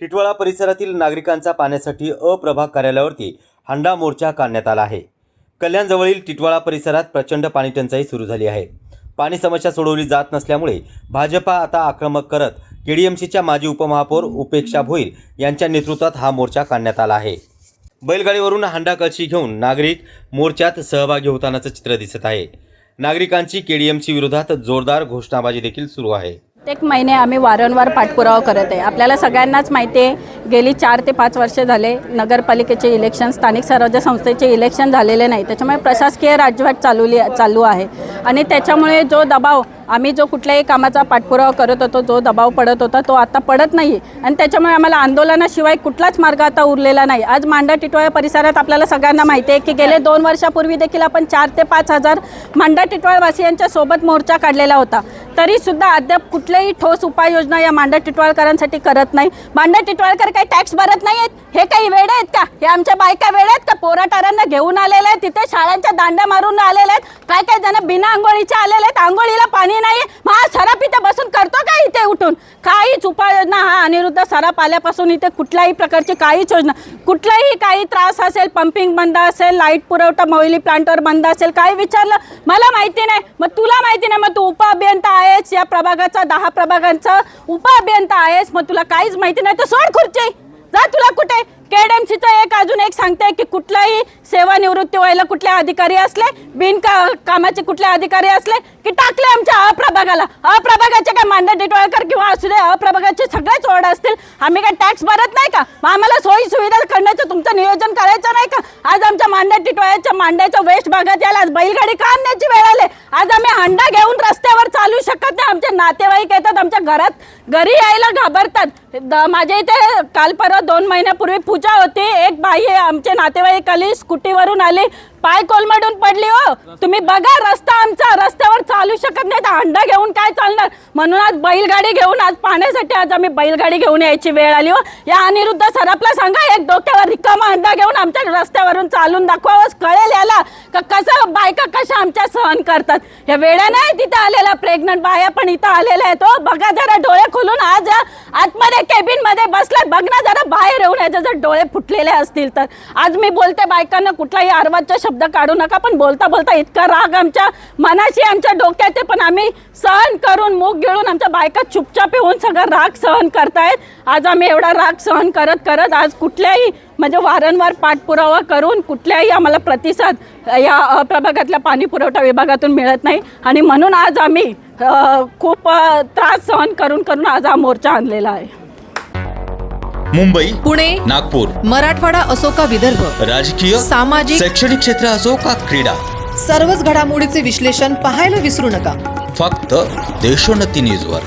टिटवाळा परिसरातील नागरिकांचा पाण्यासाठी अप्रभाग कार्यालयावरती हांडा मोर्चा काढण्यात आला आहे. कल्याणजवळील टिटवाळा परिसरात प्रचंड पाणीटंचाई सुरू झाली आहे. पाणी समस्या सोडवली जात नसल्यामुळे भाजपा आता आक्रमक करत केडीएमसीच्या माजी उपमहापौर उपेक्षा भोईर यांच्या नेतृत्वात हा मोर्चा काढण्यात आला आहे. बैलगाडीवरून हांडा कळशी घेऊन नागरिक मोर्चात सहभागी होतानाचं चित्र दिसत आहे. नागरिकांची केडीएमसी विरोधात जोरदार घोषणाबाजी देखील सुरू आहे. प्रत्येक महिने आम्ही वारंवार पाठपुरावा करत आहे. आपल्याला सगळ्यांनाच माहिती आहे गेली चार ते पाच वर्षे झाले नगरपालिकेचे इलेक्शन स्थानिक स्वराज्य संस्थेचे इलेक्शन झालेले नाही. त्याच्यामुळे प्रशासकीय राजवट चालूली चालू आहे. आणि त्याच्यामुळे जो दबाव आम्ही जो कुठल्याही कामाचा पाठपुरावा करत होतो जो दबाव पडत होता तो आता पडत नाही. आणि त्याच्यामुळे आम्हाला आंदोलनाशिवाय कुठलाच मार्ग आता उरलेला नाही. आज मांडा टिटवाळा परिसरात आपल्याला सगळ्यांना माहिती आहे की गेले दोन वर्षापूर्वी देखील आपण चार ते पाच हजार मांडा टिटवाळवासियांच्या सोबत मोर्चा काढलेला होता. तरीसुद्धा अद्याप कुठल्याही ठोस उपाययोजना या मांडा टिटवाळकरांसाठी करत नाही. मांडा टिटवाळकर काही टॅक्स भरत नाही आहेत हे काही वेळ आहेत का? हे आमच्या बायका वेळ आहेत का? पोराटारांना घेऊन आलेले आहेत तिथे शाळांच्या दांड्या मारून आलेले आहेत. काय काय जण बिना आंघोळीच्या आलेले आहेत. आंघोळीला पाणी नाही मग हा सराप इथे बसून करतो का इथे उठून काहीच उपाययोजना हा अनिरुद्ध सराप आल्यापासून इथे कुठल्याही प्रकारची काहीच योजना कुठलाही काही त्रास असेल पंपिंग बंद असेल लाइट पुरवठा मोहिली प्लांटवर बंद असेल काही विचारलं मला माहिती नाही. मग तुला माहिती नाही मग तू उप अभियंता आहेस या प्रभागाचा दहा प्रभागांचा उप अभियंता आहेस मग तुला काहीच माहिती नाही तर सोड खुर्ची. जा तुला कुठे? केडएमसीचं एक अजून एक सांगते की कुठलाही सेवानिवृत्ती व्हायला कुठले अधिकारी असले बिन का कामाचे कुठले अधिकारी असले की टाकले आमच्या अप्रभागाला. अप्रभागाचे काय मांडा टिटवाळकर किंवा असू दे अप्रभागाचे सगळेच ओढ असतील. आम्ही काय टॅक्स भरत नाही का? मग आम्हाला सोयी सुविधा करण्याचं तुमचं नियोजन करायचं नाही का? आज आमच्या मांडा टिटवाळ्याच्या मांड्याच्या वेस्ट भागात यायला आज बैलगाडी का आणण्याची वेळ आले? आज आम्ही हंडा घेऊन रस्त्यावर नातेवाईक येतात आमच्या घरात घरी यायला घाबरतात. द- माझ्या इथे काल परवा दोन महिन्यापूर्वी पूजा होती. एक बाई आमचे नातेवाईक आली स्कूटीवरून आली. पाय कोलमडून पडली हो. तुम्ही बघा रस्ता आमचा रस्त्यावर चालू शकत नाही तर अंडा घेऊन काय चालणार? म्हणून आज बैलगाडी घेऊन आज पाण्यासाठी आज आम्ही बैलगाडी घेऊन यायची वेळ आली हो. या अनिरुद्ध सरपला सांगा एक डोक्यावर रिकामा अंडा घेऊन आमच्या रस्त्यावरून चालून दाखवावंच कळेल याला. का कसं बायका कशा आमच्या सहन करतात? या वेळा नाही तिथं आलेला प्रेग्नंट बाया पण इथं आलेल्या आहेत. तो बघा जरा डोळे खोलून आज या आतमध्ये केबिनमध्ये बसलाय बघ ना जरा बाहेर येऊन याचे जर डोळे फुटलेले असतील तर. आज मी बोलते बायकांना कुठलाही आरवाचा शब्द काढू नका पण बोलता बोलता इतका राग आमच्या मनाशी आमच्या डोक्यात आहे पण आम्ही सहन करून मूग गिळून आमच्या बायका चुपचाप येऊन सगळं राग सहन करतायत. आज आम्ही एवढा राग सहन करत करत आज कुठल्याही म्हणजे वारंवार पाठपुरावा करून कुठल्याही आम्हाला प्रतिसाद या प्रभागातल्या पाणी पुरवठा विभागातून मिळत नाही. आणि म्हणून आज आम्ही खूप त्रास सहन करून करून आज हा मोर्चा आणलेला आहे. मुंबई पुणे नागपूर मराठवाडा असो का विदर्भ राजकीय सामाजिक शैक्षणिक क्षेत्र असो का क्रीडा सर्वच घडामोडीचे विश्लेषण पाहायला विसरू नका. फक्त देशोन्नती न्यूजवर.